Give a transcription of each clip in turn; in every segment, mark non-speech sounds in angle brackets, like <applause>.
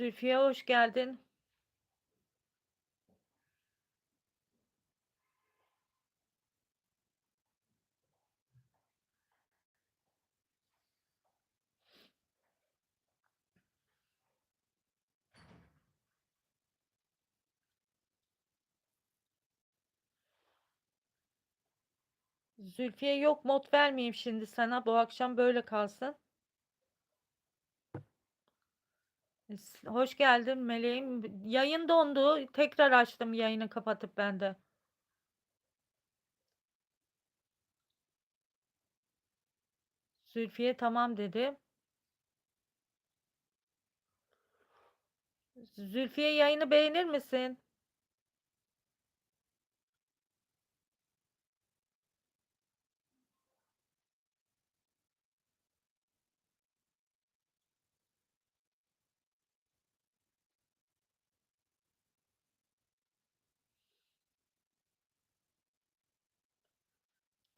Zülfiye hoş geldin. Zülfiye yok mod vermeyeyim şimdi sana. Bu akşam böyle kalsın. Hoş geldin meleğim. Yayın dondu. Tekrar açtım yayını kapatıp ben de. Zülfiye tamam dedi. Zülfiye yayını beğenir misin?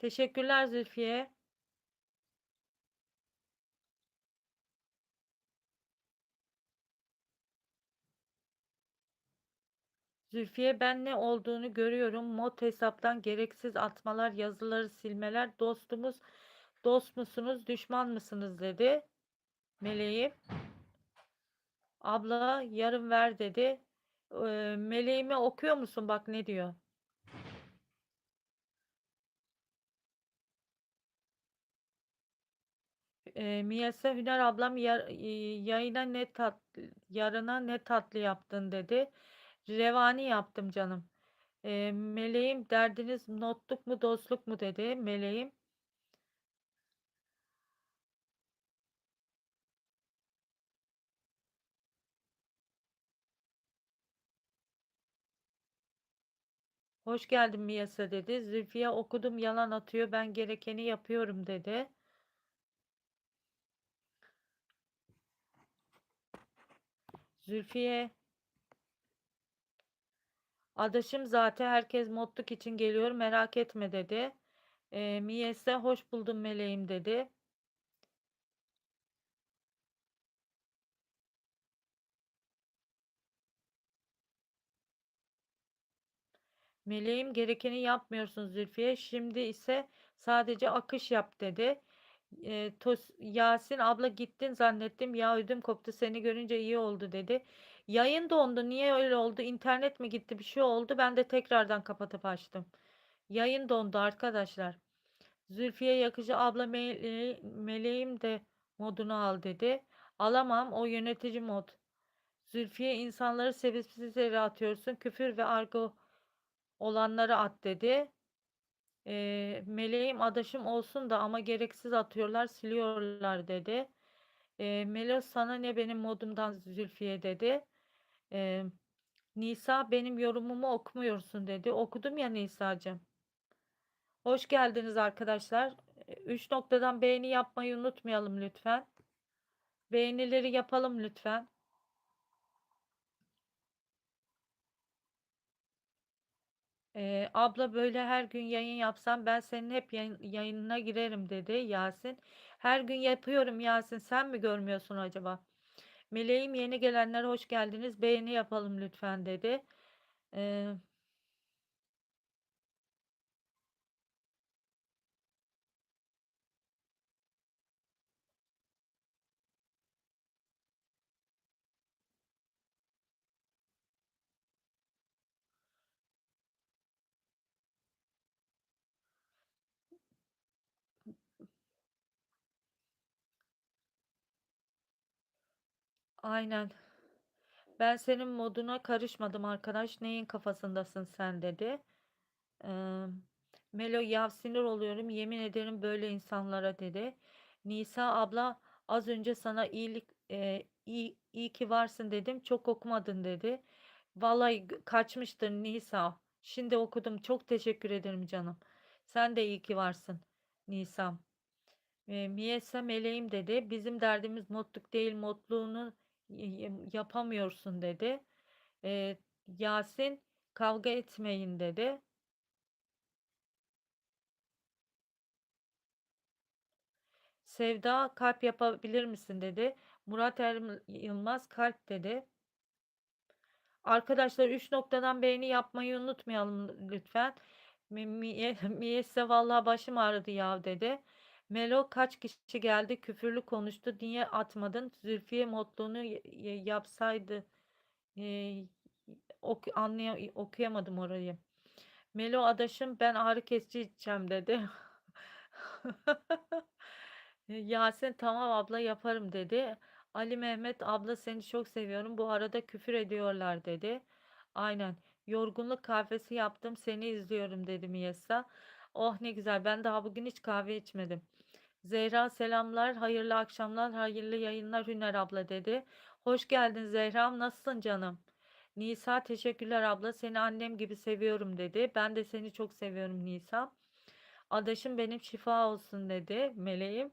Teşekkürler Zülfiye. Zülfiye ben ne olduğunu görüyorum. Mod hesaptan gereksiz atmalar, yazıları silmeler. Dostumuz, dost musunuz, düşman mısınız dedi. Meleğim. Abla yarın ver dedi. Ee, meleğimi okuyor musun? Bak ne diyor. Ee, Miyase Hüner ablam yar- e, yayına ne tat yarına ne tatlı yaptın dedi. Revani yaptım canım. Ee, meleğim derdiniz notluk mu dostluk mu dedi. Meleğim hoş geldin Miyase dedi. Zülfiye okudum yalan atıyor ben gerekeni yapıyorum dedi. Zülfiye adaşım zaten herkes modluk için geliyor merak etme dedi. Ee, Miyase hoş buldum meleğim dedi. Meleğim gerekeni yapmıyorsun Zülfiye. Şimdi ise sadece akış yap dedi. E, Tos, Yasin abla gittin zannettim. Ya ödüm koptu seni görünce iyi oldu dedi. Yayın dondu. Niye öyle oldu? İnternet mi gitti? Bir şey oldu. Ben de tekrardan kapatıp açtım. Yayın dondu arkadaşlar. Zülfiye yakıcı abla mele- meleğim de modunu al dedi. Alamam o yönetici mod. Zülfiye insanları sebepsiz yere atıyorsun. Küfür ve argo olanları at dedi. Eee, meleğim adaşım olsun da ama gereksiz atıyorlar, siliyorlar dedi. Eee Melos sana ne benim modumdan Zülfiye dedi. Eee, Nisa benim yorumumu okumuyorsun dedi. Okudum ya Nisa'cığım. Hoş geldiniz arkadaşlar. 3 noktadan beğeni yapmayı unutmayalım lütfen. Beğenileri yapalım lütfen. Ee, abla böyle her gün yayın yapsam ben senin hep yayın- yayınına girerim dedi Yasin. Her gün yapıyorum Yasin sen mi görmüyorsun acaba? Meleğim yeni gelenler hoş geldiniz beğeni yapalım lütfen dedi. Ee, aynen. Ben senin moduna karışmadım arkadaş. Neyin kafasındasın sen dedi. Ee, Melo ya sinir oluyorum yemin ederim böyle insanlara dedi. Nisa abla az önce sana iyilik e, iyi, iyi ki varsın dedim. Çok okumadın dedi. Vallahi kaçmıştır Nisa. Şimdi okudum. Çok teşekkür ederim canım. Sen de iyi ki varsın Nisam. E, Miyesa meleğim dedi. Bizim derdimiz mutluluk değil, y- yapamıyorsun dedi. E, Yasin kavga etmeyin dedi. Sevda kalp yapabilir misin dedi. Murat Er Yılmaz kalp dedi. Arkadaşlar 3 noktadan beğeni yapmayı unutmayalım lütfen. Mi- Miye, <laughs> Miyesse vallahi başım ağrıdı ya dedi. Melo kaç kişi geldi küfürlü konuştu niye atmadın? Zülfiye modluğunu yapsaydı e, ok anlay okuyamadım orayı. Melo adaşım ben ağrı kesici içeceğim dedi. <laughs> Yasin tamam abla yaparım dedi. Ali Mehmet abla seni çok seviyorum. Bu arada küfür ediyorlar dedi. Aynen. Yorgunluk kahvesi yaptım. Seni izliyorum dedi Miyessa. Oh ne güzel. Ben daha bugün hiç kahve içmedim. Zehra selamlar. Hayırlı akşamlar. Hayırlı yayınlar Hüner abla dedi. Hoş geldin Zehra'm. Nasılsın canım? Nisa teşekkürler abla. Seni annem gibi seviyorum dedi. Ben de seni çok seviyorum Nisa. Adaşım benim şifa olsun dedi meleğim.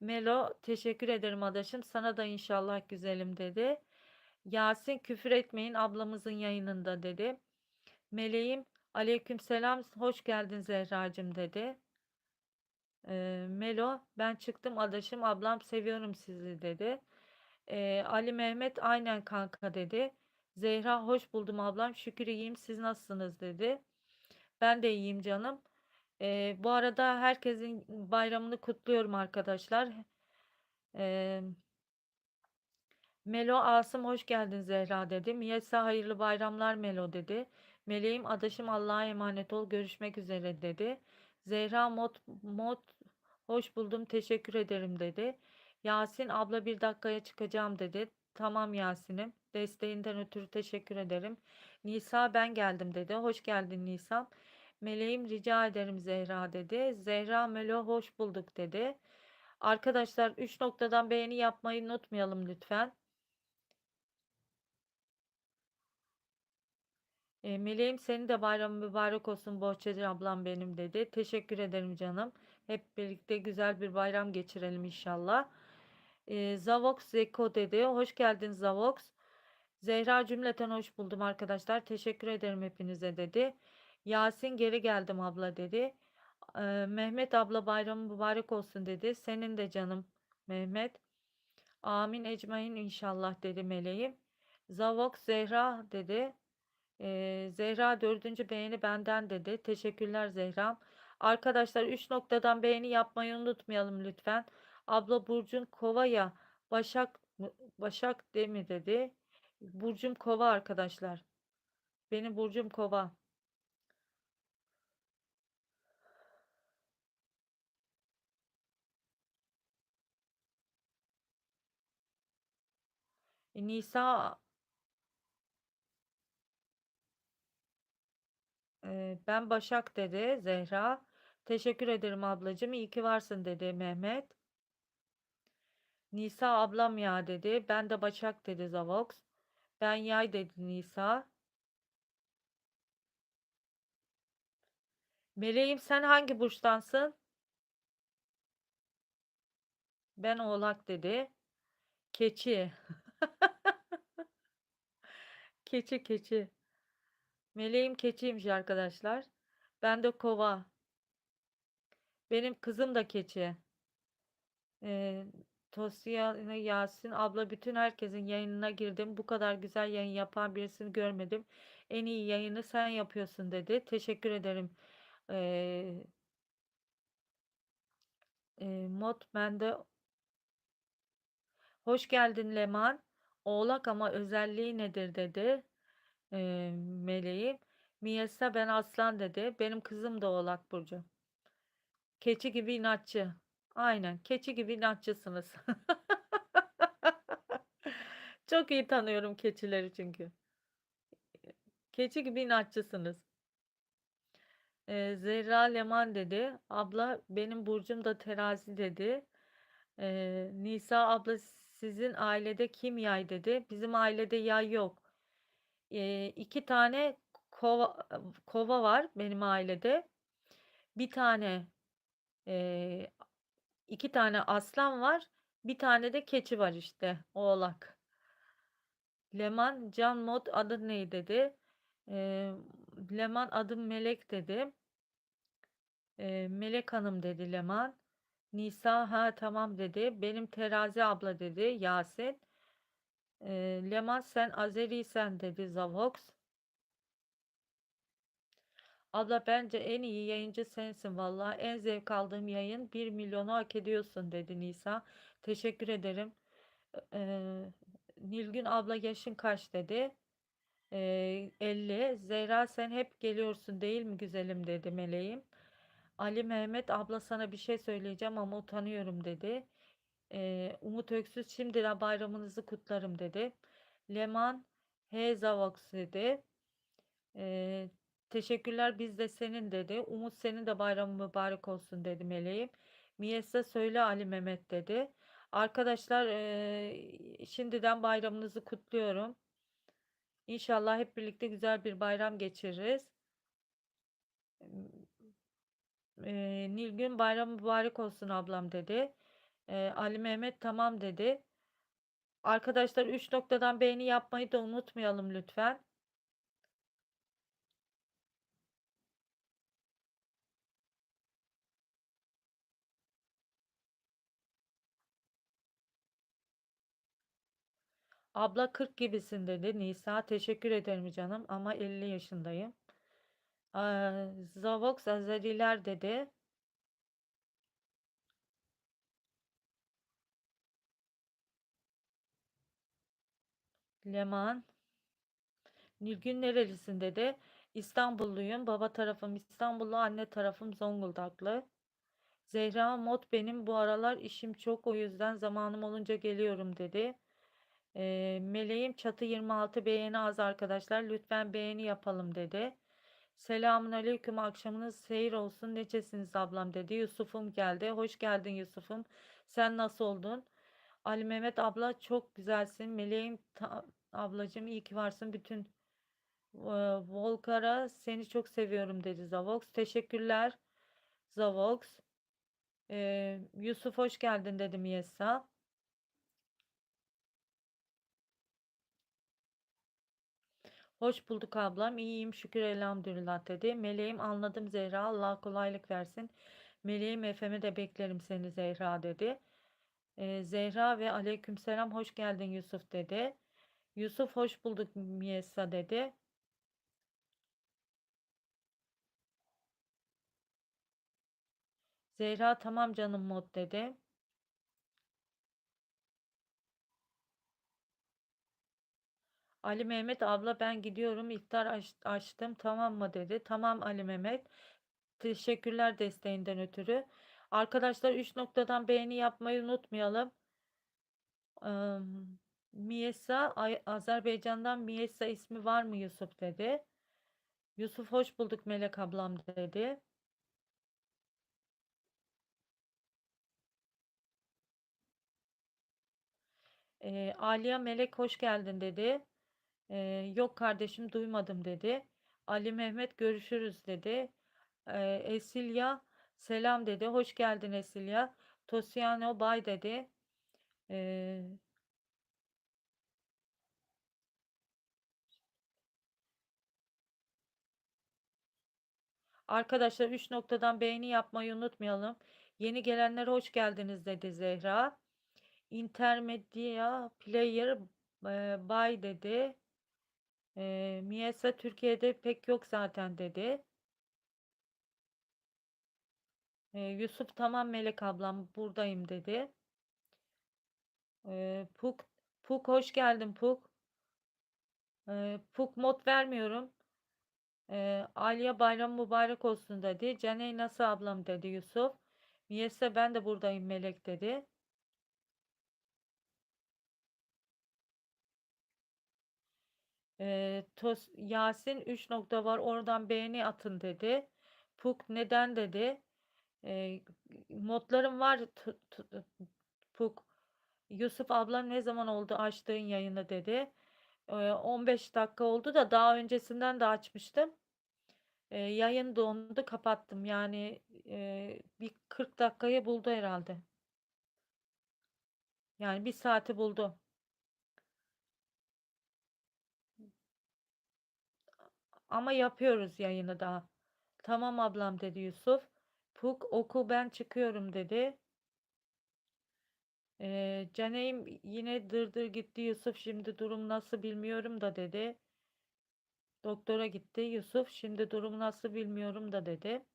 Melo teşekkür ederim adaşım. Sana da inşallah güzelim dedi. Yasin küfür etmeyin ablamızın yayınında dedi. Meleğim aleyküm selam hoş geldin Zehracığım dedi. Ee, Melo ben çıktım adaşım ablam seviyorum sizi dedi. Ee, Ali Mehmet aynen kanka dedi. Zehra hoş buldum ablam şükür iyiyim siz nasılsınız dedi. Ben de iyiyim canım. Ee, bu arada herkesin bayramını kutluyorum arkadaşlar. Ee, Melo Asım hoş geldin Zehra dedi. Miyesa hayırlı bayramlar Melo dedi. Meleğim adaşım Allah'a emanet ol görüşmek üzere dedi. Zehra mod, mod hoş buldum teşekkür ederim dedi. Yasin abla bir dakikaya çıkacağım dedi. Tamam Yasin'im desteğinden ötürü teşekkür ederim. Nisa ben geldim dedi. Hoş geldin Nisa. Meleğim rica ederim Zehra dedi. Zehra Melo hoş bulduk dedi. Arkadaşlar 3 noktadan beğeni yapmayı unutmayalım lütfen. E, Meleğim senin de bayramın mübarek olsun Bohçacı ablam benim dedi. Teşekkür ederim canım. Hep birlikte güzel bir bayram geçirelim inşallah. E, Zavox Zeko dedi. Hoş geldin Zavox. Zehra cümleten hoş buldum arkadaşlar. Teşekkür ederim hepinize dedi. Yasin geri geldim abla dedi. E, Mehmet abla bayramın mübarek olsun dedi. Senin de canım Mehmet. Amin ecmain inşallah dedi meleğim. Zavox Zehra dedi. Ee, Zehra dördüncü beğeni benden dedi. Teşekkürler Zehra'm. Arkadaşlar 3 noktadan beğeni yapmayı unutmayalım lütfen. Abla Burcun Kova ya. Başak Başak de mi dedi. Burcum Kova arkadaşlar. Benim Burcum Kova. E, Nisa ben Başak dedi Zehra. Teşekkür ederim ablacığım. İyi ki varsın dedi Mehmet. Nisa ablam ya dedi. Ben de Başak dedi Zavox. Ben yay dedi Nisa. Meleğim sen hangi burçtansın? Ben oğlak dedi. Keçi. <laughs> Keçi keçi. Meleğim keçiymiş arkadaşlar. Ben de kova. Benim kızım da keçi. Ee, Tosya Yasin abla bütün herkesin yayınına girdim. Bu kadar güzel yayın yapan birisini görmedim. En iyi yayını sen yapıyorsun dedi. Teşekkür ederim. Ee, e, Mod bende hoş geldin Leman. Oğlak ama özelliği nedir dedi. Ee, meleğim. Miyesa ben aslan dedi. Benim kızım da Oğlak Burcu. Keçi gibi inatçı. Aynen. Keçi gibi inatçısınız. <laughs> Çok iyi tanıyorum keçileri çünkü. Keçi gibi inatçısınız. Ee, Zehra Leman dedi. Abla benim burcum da terazi dedi. Ee, Nisa abla sizin ailede kim yay dedi. Bizim ailede yay yok. Ee, iki tane kova, kova var benim ailede. Bir tane e, iki tane aslan var. Bir tane de keçi var işte. Oğlak. Leman Can Mod adı ne dedi. Ee, Leman adım Melek dedi. Ee, Melek Hanım dedi Leman. Nisa ha tamam dedi. Benim terazi abla dedi Yasin. Leman sen Azeriysen dedi Zavox. Abla bence en iyi yayıncı sensin valla. En zevk aldığım yayın 1 milyonu hak ediyorsun dedi Nisa. Teşekkür ederim. Ee, Nilgün abla yaşın kaç dedi. Ee, 50. Zehra sen hep geliyorsun değil mi güzelim dedi meleğim. Ali Mehmet abla sana bir şey söyleyeceğim ama utanıyorum dedi. Ee, Umut Öksüz şimdiden bayramınızı kutlarım dedi. Leman Hezavox dedi. Ee, teşekkürler biz de senin dedi. Umut senin de bayramın mübarek olsun dedi meleğim. Miyesa söyle Ali Mehmet dedi. Arkadaşlar ee, şimdiden bayramınızı kutluyorum. İnşallah hep birlikte güzel bir bayram geçiririz. Ee, Nilgün bayram mübarek olsun ablam dedi. Ee, Ali Mehmet tamam dedi. Arkadaşlar 3 noktadan beğeni yapmayı da unutmayalım lütfen. Abla 40 gibisin dedi Nisa. Teşekkür ederim canım ama 50 yaşındayım. Ee, Zavox Azeriler dedi. Leman. Nilgün nerelisin dedi. İstanbulluyum. Baba tarafım İstanbullu, anne tarafım Zonguldaklı. Zehra Mod benim bu aralar işim çok o yüzden zamanım olunca geliyorum dedi. E, Meleğim çatı 26 beğeni az arkadaşlar. Lütfen beğeni yapalım dedi. Selamun aleyküm akşamınız seyir olsun. Necesiniz ablam dedi. Yusuf'um geldi. Hoş geldin Yusuf'um. Sen nasıl oldun? Ali Mehmet abla çok güzelsin. Meleğim ablacığım iyi ki varsın. Bütün e, Volkar'a seni çok seviyorum dedi Zavox. Teşekkürler Zavox. E, Yusuf hoş geldin dedi Miyesa. Hoş bulduk ablam. İyiyim şükür elhamdülillah dedi. Meleğim anladım Zehra. Allah kolaylık versin. Meleğim Efem'e de beklerim seni Zehra dedi. Ee, Zehra ve aleykümselam hoş geldin Yusuf dedi. Yusuf hoş bulduk Miyesa dedi. Zehra tamam canım mod dedi. Ali Mehmet abla ben gidiyorum iftar aç, açtım tamam mı dedi. Tamam Ali Mehmet. Teşekkürler desteğinden ötürü. Arkadaşlar 3 noktadan beğeni yapmayı unutmayalım. Ee, Miyesa Azerbaycan'dan Miyesa ismi var mı Yusuf dedi. Yusuf hoş bulduk Melek ablam dedi. Ee, Aliye Melek hoş geldin dedi. Ee, yok kardeşim duymadım dedi. Ali Mehmet görüşürüz dedi. Ee, Esilya selam dedi. Hoş geldin Esilya. Tosiano bay dedi. Ee, Arkadaşlar 3 noktadan beğeni yapmayı unutmayalım. Yeni gelenlere hoş geldiniz dedi Zehra. Intermedia Player e, Bay dedi. E, Miyasa Türkiye'de pek yok zaten dedi. E, Yusuf tamam Melek ablam buradayım dedi. E, Puk Puk hoş geldin Puk. E, Puk mod vermiyorum. E, Aliye bayram mübarek olsun dedi. Caney nasıl ablam dedi Yusuf. Miyasa ben de buradayım Melek dedi. E, Tos, Yasin 3 nokta var oradan beğeni atın dedi. Puk neden dedi. E, modlarım var Puk. Yusuf ablam ne zaman oldu açtığın yayını dedi. E, 15 dakika oldu da daha öncesinden de açmıştım. E, yayın dondu kapattım. Yani e, bir 40 dakikayı buldu herhalde. Yani bir saati buldu. Ama yapıyoruz yayını daha. Tamam ablam dedi Yusuf. Puk oku ben çıkıyorum dedi. Ee, Caneym yine dırdır gitti Yusuf şimdi durum nasıl bilmiyorum da dedi. Doktora gitti Yusuf şimdi durum nasıl bilmiyorum da dedi.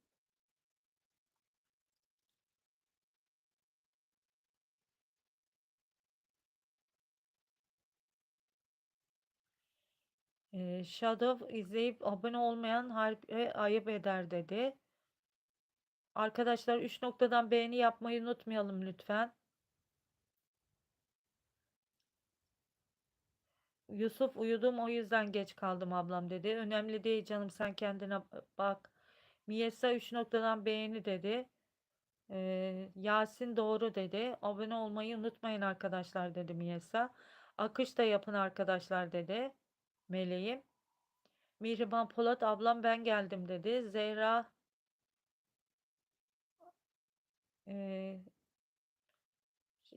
Ee, Shadow izleyip abone olmayan harbi ayıp eder dedi. Arkadaşlar 3 noktadan beğeni yapmayı unutmayalım lütfen. Yusuf uyudum o yüzden geç kaldım ablam dedi. Önemli değil canım sen kendine bak. Miyesa 3 noktadan beğeni dedi. Ee, Yasin doğru dedi. Abone olmayı unutmayın arkadaşlar dedi Miyesa. Akış da yapın arkadaşlar dedi. Meleğim. Mihriban Polat ablam ben geldim dedi. Zehra e,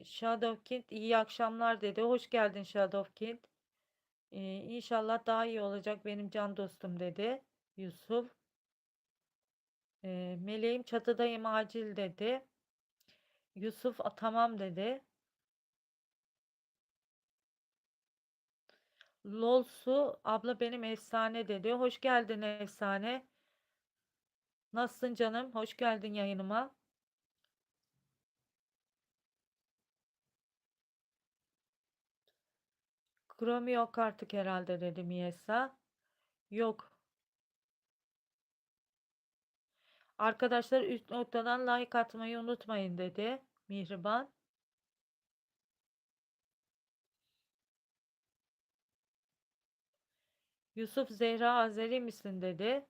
Shadowkind iyi akşamlar dedi. Hoş geldin Shadowkind. E, İnşallah daha iyi olacak benim can dostum dedi. Yusuf. E, Meleğim çatıdayım acil dedi. Yusuf "A, tamam dedi. Lolsu abla benim efsane dedi. Hoş geldin efsane. Nasılsın canım? Hoş geldin yayınıma. Chrome yok artık herhalde dedi Miyesa. Yok. Arkadaşlar üst noktadan like atmayı unutmayın dedi Mihriban. Yusuf Zehra Azeri misin dedi.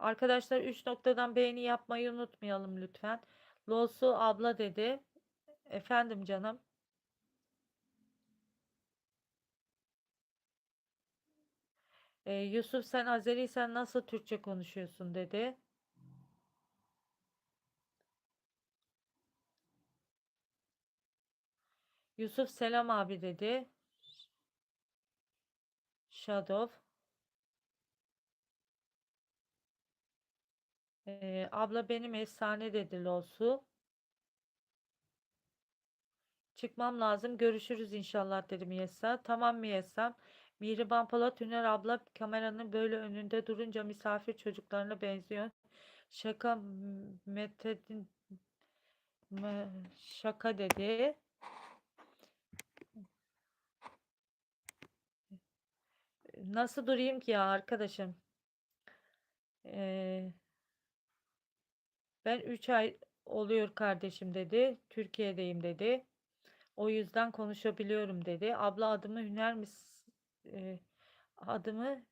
Arkadaşlar 3 noktadan beğeni yapmayı unutmayalım lütfen. Losu abla dedi. Efendim canım. Ee, Yusuf sen Azeri sen nasıl Türkçe konuşuyorsun dedi. Yusuf selam abi dedi. Shadow. Ee, abla benim efsane dedi Losu. Çıkmam lazım. Görüşürüz inşallah dedi Miyesa. Tamam Miyesa. Mihriban Polat Hüner abla kameranın böyle önünde durunca misafir çocuklarına benziyor. Şaka Metedin şaka dedi. Nasıl durayım ki ya arkadaşım? Ee, ben 3 ay oluyor kardeşim dedi. Türkiye'deyim dedi. O yüzden konuşabiliyorum dedi. Abla adımı Hüner mi e, adımı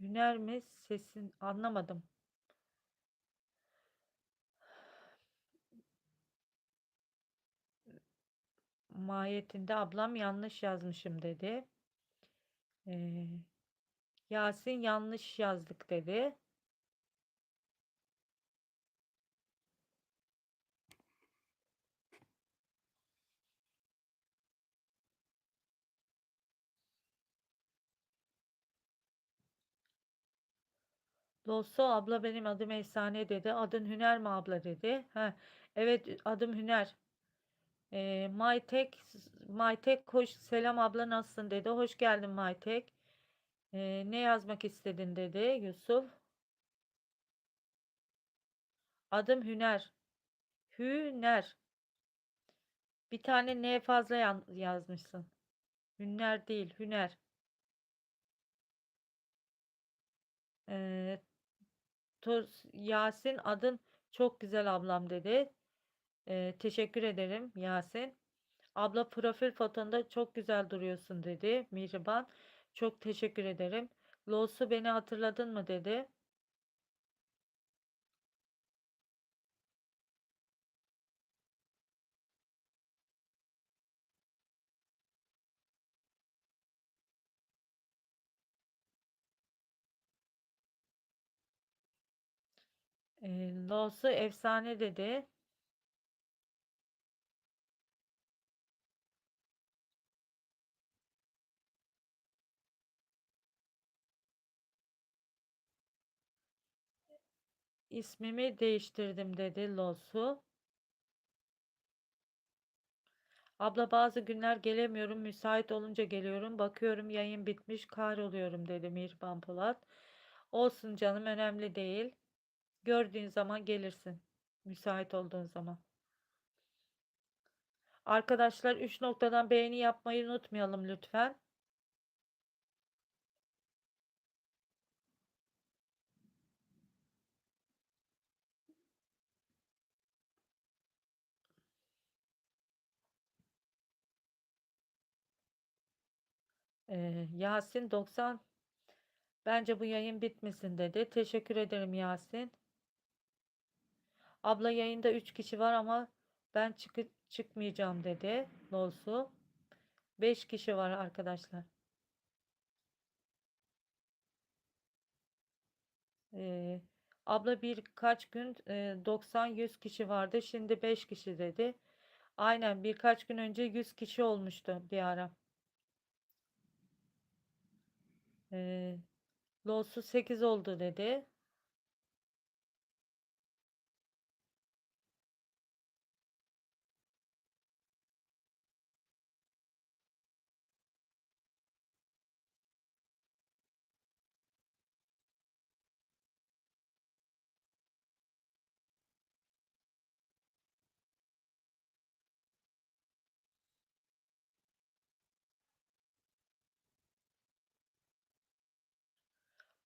Hüner mi sesin anlamadım. Mahiyetinde ablam yanlış yazmışım dedi. Ee, Yasin yanlış yazdık dedi. Dostu abla benim adım Efsane dedi. Adın Hüner mi abla dedi. Ha, evet adım Hüner. E, Maytek, Maytek hoş selam abla nasılsın dedi. Hoş geldin Maytek. E, ne yazmak istedin dedi Yusuf. Adım Hüner. Hüner. Bir tane ne fazla yazmışsın. Hüner değil, Hüner. Ee, Yasin adın çok güzel ablam dedi. Ee, teşekkür ederim Yasin. Abla profil fotonda çok güzel duruyorsun dedi Mihriban. Çok teşekkür ederim. Losu beni hatırladın mı dedi. E, Laws'ı efsane dedi. İsmimi değiştirdim dedi Laws'u. Abla bazı günler gelemiyorum. Müsait olunca geliyorum. Bakıyorum yayın bitmiş. Kahroluyorum dedi Mihriban Polat. Olsun canım önemli değil. Gördüğün zaman gelirsin. Müsait olduğun zaman. Arkadaşlar 3 noktadan beğeni yapmayı unutmayalım lütfen. Ee, Yasin 90 bence bu yayın bitmesin dedi. Teşekkür ederim Yasin. Abla yayında 3 kişi var ama ben çık çıkmayacağım dedi Lolsu. 5 kişi var arkadaşlar. Ee, abla birkaç gün e, 90-100 kişi vardı. Şimdi 5 kişi dedi. Aynen birkaç gün önce 100 kişi olmuştu bir ara. Ee, Lolsu 8 oldu dedi.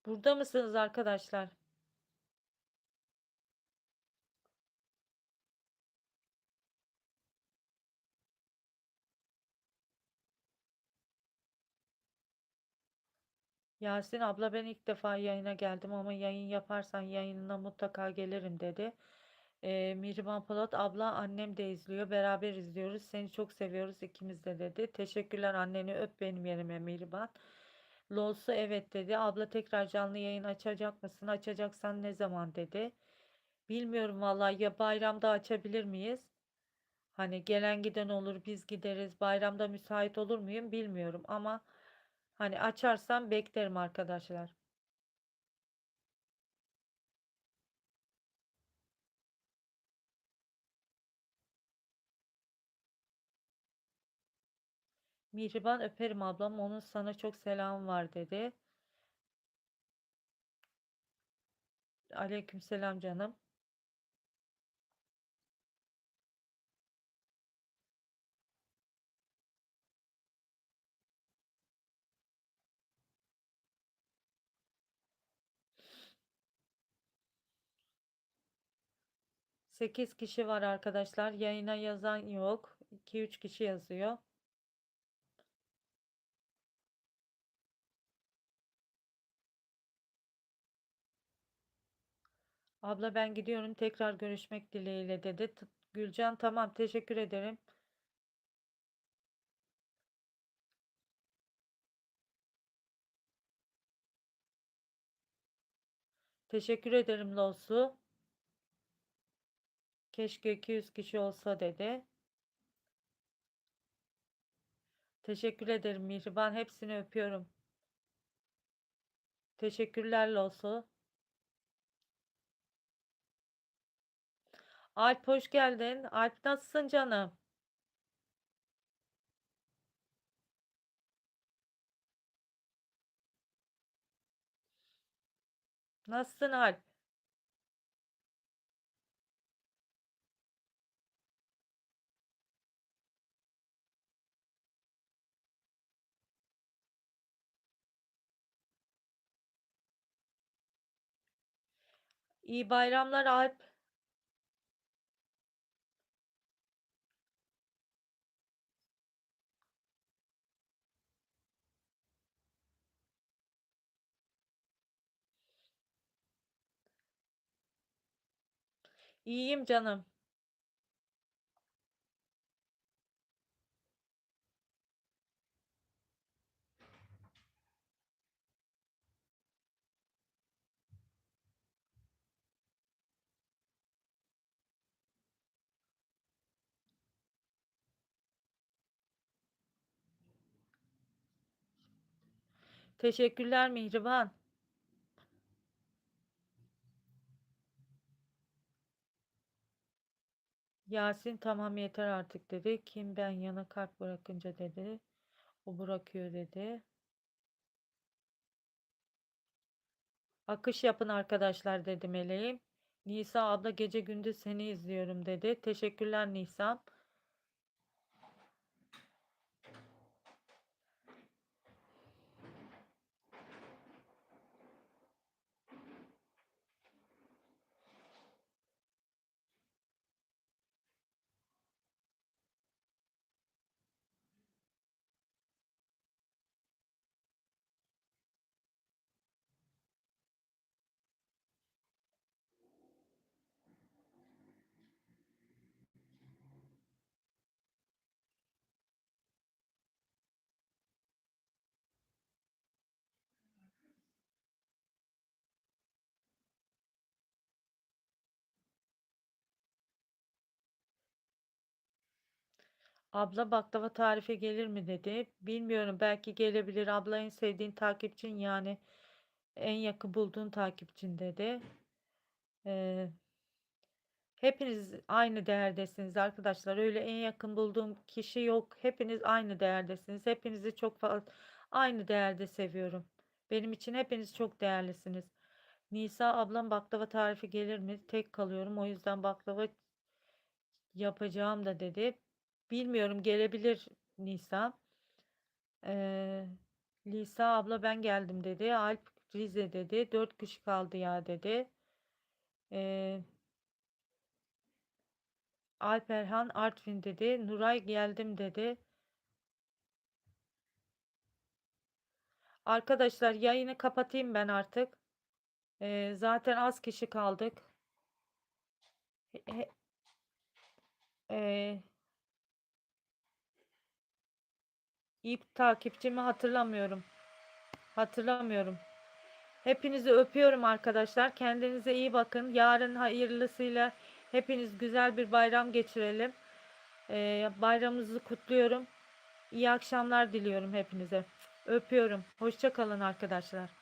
Burada mısınız arkadaşlar? Yasin abla ben ilk defa yayına geldim ama yayın yaparsan yayınına mutlaka gelirim dedi. Ee, Mihriban Polat abla annem de izliyor beraber izliyoruz seni çok seviyoruz ikimiz de dedi. Teşekkürler anneni öp benim yerime Mihriban. Lolsu evet dedi. Abla tekrar canlı yayın açacak mısın? Açacaksan ne zaman dedi. Bilmiyorum vallahi ya bayramda açabilir miyiz? Hani gelen giden olur biz gideriz. Bayramda müsait olur muyum bilmiyorum ama Hani açarsam beklerim arkadaşlar. Mihriban öperim ablam. Onun sana çok selam var dedi. Aleykümselam canım. Sekiz kişi var arkadaşlar. Yayına yazan yok. 2-3 kişi yazıyor. Abla ben gidiyorum. Tekrar görüşmek dileğiyle dedi. Gülcan tamam teşekkür ederim. Teşekkür ederim Losu. Keşke 200 kişi olsa dedi. Teşekkür ederim Mihriban. Hepsini öpüyorum. Teşekkürler Losu. Alp hoş geldin. Alp nasılsın canım? Nasılsın Alp? İyi bayramlar Alp. İyiyim canım. Teşekkürler Mihriban. Yasin tamam yeter artık dedi. Kim ben yana kart bırakınca dedi. O bırakıyor dedi. Akış yapın arkadaşlar dedi meleğim. Nisa abla gece gündüz seni izliyorum dedi. Teşekkürler Nisa. Abla baklava tarifi gelir mi dedi. Bilmiyorum belki gelebilir. Abla en sevdiğin takipçin yani en yakın bulduğun takipçin dedi. Ee, hepiniz aynı değerdesiniz arkadaşlar. Öyle en yakın bulduğum kişi yok. Hepiniz aynı değerdesiniz. Hepinizi çok fazla aynı değerde seviyorum. Benim için hepiniz çok değerlisiniz. Nisa ablam baklava tarifi gelir mi? Tek kalıyorum. O yüzden baklava yapacağım da dedi. Bilmiyorum gelebilir Nisa. Ee, Lisa abla ben geldim dedi. Alp Rize dedi. Dört kişi kaldı ya dedi. Ee, Alp Erhan Artvin dedi. Nuray geldim dedi. Arkadaşlar yayını kapatayım ben artık. Ee, zaten az kişi kaldık. Ee, ilk takipçimi hatırlamıyorum. Hatırlamıyorum. Hepinizi öpüyorum arkadaşlar. Kendinize iyi bakın. Yarın hayırlısıyla hepiniz güzel bir bayram geçirelim. Ee, bayramınızı kutluyorum. İyi akşamlar diliyorum hepinize. Öpüyorum. Hoşça kalın arkadaşlar.